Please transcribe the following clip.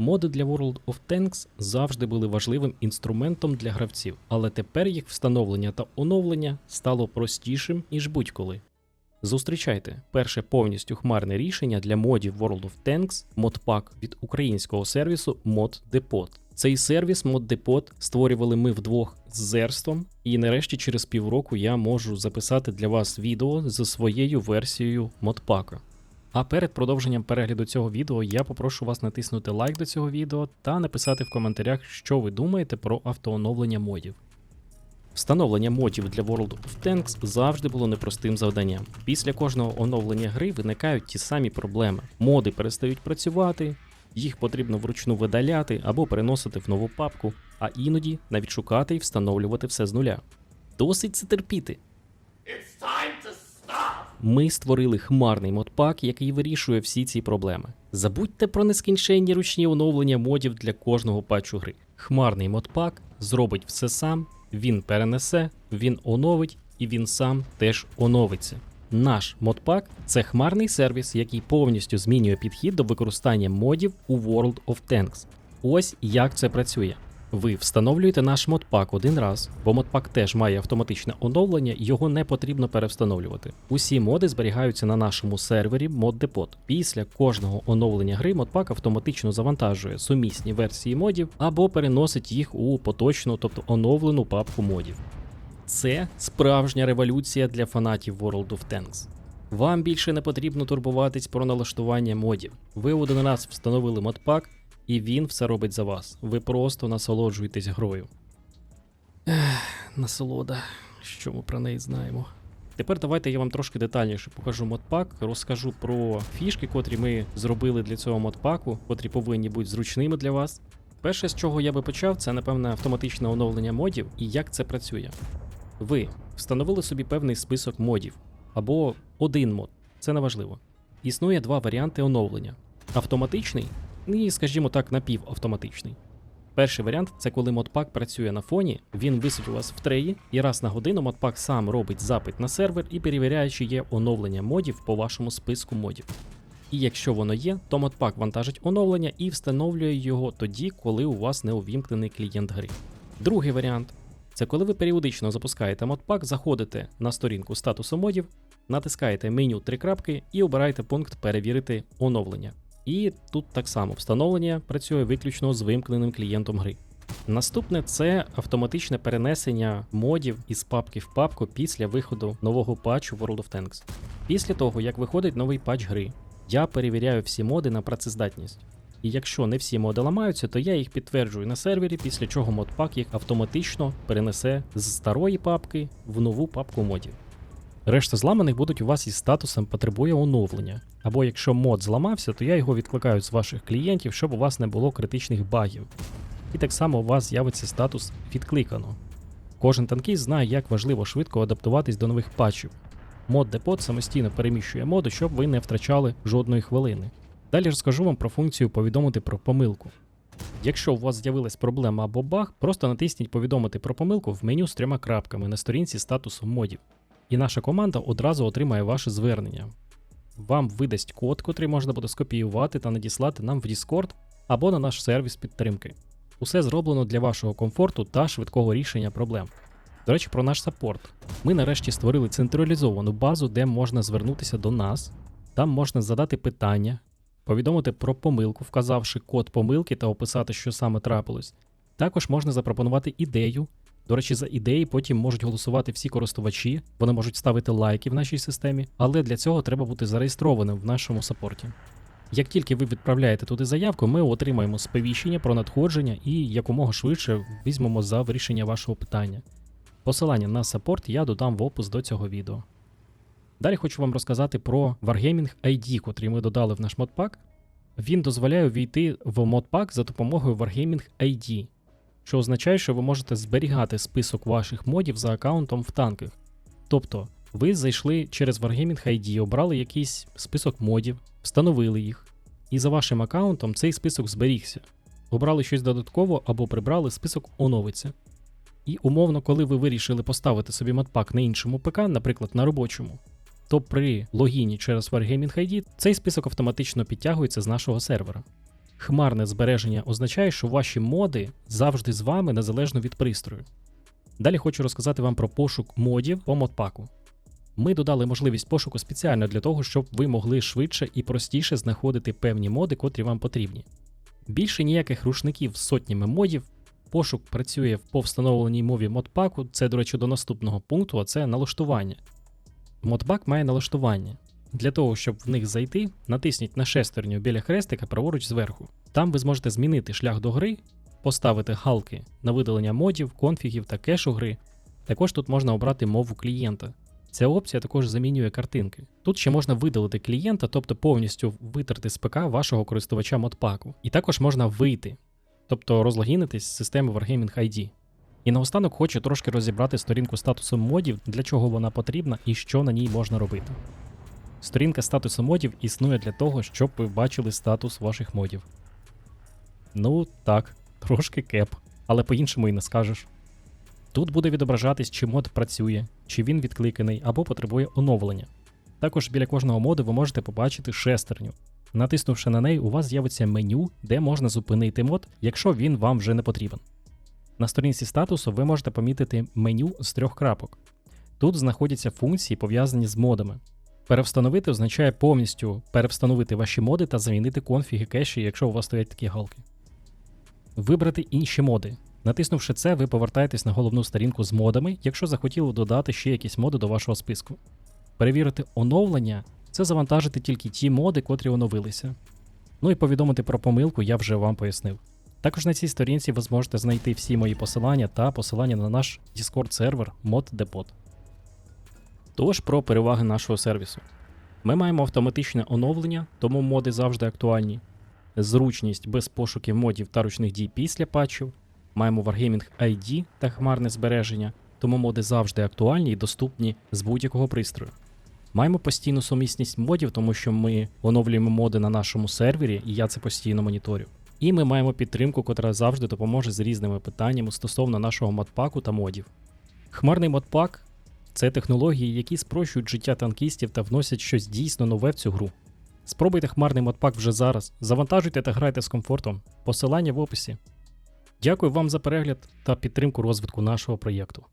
Моди для World of Tanks завжди були важливим інструментом для гравців, але тепер їх встановлення та оновлення стало простішим, ніж будь-коли. Зустрічайте перше повністю хмарне рішення для модів World of Tanks модпак від українського сервісу Mod Depot. Цей сервіс Mod Depot створювали ми вдвох з Зерством, і нарешті через півроку я можу записати для вас відео зі своєю версією модпака. А перед продовженням перегляду цього відео я попрошу вас натиснути лайк до цього відео та написати в коментарях, що ви думаєте про автооновлення модів. Встановлення модів для World of Tanks завжди було непростим завданням. Після кожного оновлення гри виникають ті самі проблеми. Моди перестають працювати, їх потрібно вручну видаляти або переносити в нову папку, а іноді навіть шукати і встановлювати все з нуля. Досить це терпіти. Ми створили хмарний модпак, який вирішує всі ці проблеми. Забудьте про нескінченні ручні оновлення модів для кожного патчу гри. Хмарний модпак зробить все сам, він перенесе, він оновить і він сам теж оновиться. Наш модпак це хмарний сервіс, який повністю змінює підхід до використання модів у World of Tanks. Ось як це працює. Ви встановлюєте наш модпак один раз, бо модпак теж має автоматичне оновлення, його не потрібно перевстановлювати. Усі моди зберігаються на нашому сервері ModDepot. Після кожного оновлення гри модпак автоматично завантажує сумісні версії модів або переносить їх у поточну, тобто оновлену папку модів. Це справжня революція для фанатів World of Tanks. Вам більше не потрібно турбуватись про налаштування модів. Ви один раз встановили модпак, і він все робить за вас. Ви просто насолоджуєтесь грою. Ех, насолода, що ми про неї знаємо. Тепер давайте я вам трошки детальніше покажу модпак, розкажу про фішки, котрі ми зробили для цього модпаку, котрі повинні бути зручними для вас. Перше, з чого я би почав, це напевне автоматичне оновлення модів і як це працює. Ви встановили собі певний список модів або один мод, це не важливо. Існує два варіанти оновлення: автоматичний і, скажімо так, напівавтоматичний. Перший варіант це коли модпак працює на фоні, він висить у вас в треї, і раз на годину модпак сам робить запит на сервер і перевіряє, чи є оновлення модів по вашому списку модів. І якщо воно є, то модпак вантажить оновлення і встановлює його тоді, коли у вас не увімкнений клієнт гри. Другий варіант це коли ви періодично запускаєте модпак, заходите на сторінку статусу модів, натискаєте меню три крапки і обираєте пункт Перевірити оновлення. І тут так само встановлення працює виключно з вимкненим клієнтом гри. Наступне це автоматичне перенесення модів із папки в папку після виходу нового патчу World of Tanks. Після того, як виходить новий патч гри, я перевіряю всі моди на працездатність. І якщо не всі моди ламаються, то я їх підтверджую на сервері, після чого модпак їх автоматично перенесе з старої папки в нову папку модів. Решта зламаних будуть у вас із статусом потребує оновлення. Або якщо мод зламався, то я його відкликаю з ваших клієнтів, щоб у вас не було критичних багів. І так само у вас з'явиться статус відкликано. Кожен танкіст знає, як важливо швидко адаптуватись до нових патчів. Мод Депот самостійно переміщує моду, щоб ви не втрачали жодної хвилини. Далі розкажу вам про функцію повідомити про помилку. Якщо у вас з'явилась проблема або баг, просто натисніть повідомити про помилку в меню з трьома крапками на сторінці статусу модів. І наша команда одразу отримає ваше звернення. Вам видасть код, котрий можна буде скопіювати та надіслати нам в Discord або на наш сервіс підтримки. Усе зроблено для вашого комфорту та швидкого рішення проблем. До речі, про наш саппорт. Ми нарешті створили централізовану базу, де можна звернутися до нас. Там можна задати питання, повідомити про помилку, вказавши код помилки та описати, що саме трапилось. Також можна запропонувати ідею. До речі, за ідеї потім можуть голосувати всі користувачі, вони можуть ставити лайки в нашій системі, але для цього треба бути зареєстрованим в нашому саппорті. Як тільки ви відправляєте туди заявку, ми отримаємо сповіщення про надходження і якомога швидше візьмемо за вирішення вашого питання. Посилання на саппорт я додам в опис до цього відео. Далі хочу вам розказати про Wargaming ID, котрий ми додали в наш модпак. Він дозволяє ввійти в модпак за допомогою Wargaming ID, що означає, що ви можете зберігати список ваших модів за аккаунтом в танках. Тобто, ви зайшли через Wargaming ID, обрали якийсь список модів, встановили їх, і за вашим аккаунтом цей список зберігся. Обрали щось додатково або прибрали, список оновиться. І умовно, коли ви вирішили поставити собі модпак на іншому ПК, наприклад, на робочому, то при логіні через Wargaming ID цей список автоматично підтягується з нашого сервера. Хмарне збереження означає, що ваші моди завжди з вами незалежно від пристрою. Далі хочу розказати вам про пошук модів по модпаку. Ми додали можливість пошуку спеціально для того, щоб ви могли швидше і простіше знаходити певні моди, котрі вам потрібні. Більше ніяких рушників з сотнями модів. Пошук працює по встановленій мові модпаку. Це, до речі, до наступного пункту, а це налаштування. Модпак має налаштування. Для того, щоб в них зайти, натисніть на шестерню біля хрестика праворуч зверху. Там ви зможете змінити шлях до гри, поставити галки на видалення модів, конфігів та кешу гри. Також тут можна обрати мову клієнта. Ця опція також замінює картинки. Тут ще можна видалити клієнта, тобто повністю витерти з ПК вашого користувача модпаку. І також можна вийти, тобто розлогінитись з системи Wargaming ID. І наостанок хочу трошки розібрати сторінку статусу модів, для чого вона потрібна і що на ній можна робити. Сторінка статусу модів існує для того, щоб ви бачили статус ваших модів. Ну так, трошки кеп, але по-іншому і не скажеш. Тут буде відображатись, чи мод працює, чи він відкликаний або потребує оновлення. Також біля кожного моду ви можете побачити шестерню. Натиснувши на неї, у вас з'явиться меню, де можна зупинити мод, якщо він вам вже не потрібен. На сторінці статусу ви можете помітити меню з трьох крапок. Тут знаходяться функції, пов'язані з модами. Перевстановити означає повністю перевстановити ваші моди та замінити конфіги кеші, якщо у вас стоять такі галки. Вибрати інші моди. Натиснувши це, ви повертаєтесь на головну сторінку з модами, якщо захотіли додати ще якісь моди до вашого списку. Перевірити оновлення це завантажити тільки ті моди, котрі оновилися. Ну і повідомити про помилку я вже вам пояснив. Також на цій сторінці ви зможете знайти всі мої посилання та посилання на наш Discord сервер ModDepot. Тож про переваги нашого сервісу. Ми маємо автоматичне оновлення, тому моди завжди актуальні. Зручність без пошуків модів та ручних дій після патчів. Маємо Wargaming ID та хмарне збереження, тому моди завжди актуальні і доступні з будь-якого пристрою. Маємо постійну сумісність модів, тому що ми оновлюємо моди на нашому сервері, і я це постійно моніторю. І ми маємо підтримку, котра завжди допоможе з різними питаннями стосовно нашого модпаку та модів. Хмарний модпак це технології, які спрощують життя танкістів та вносять щось дійсно нове в цю гру. Спробуйте хмарний модпак вже зараз, завантажуйте та грайте з комфортом. Посилання в описі. Дякую вам за перегляд та підтримку розвитку нашого проєкту.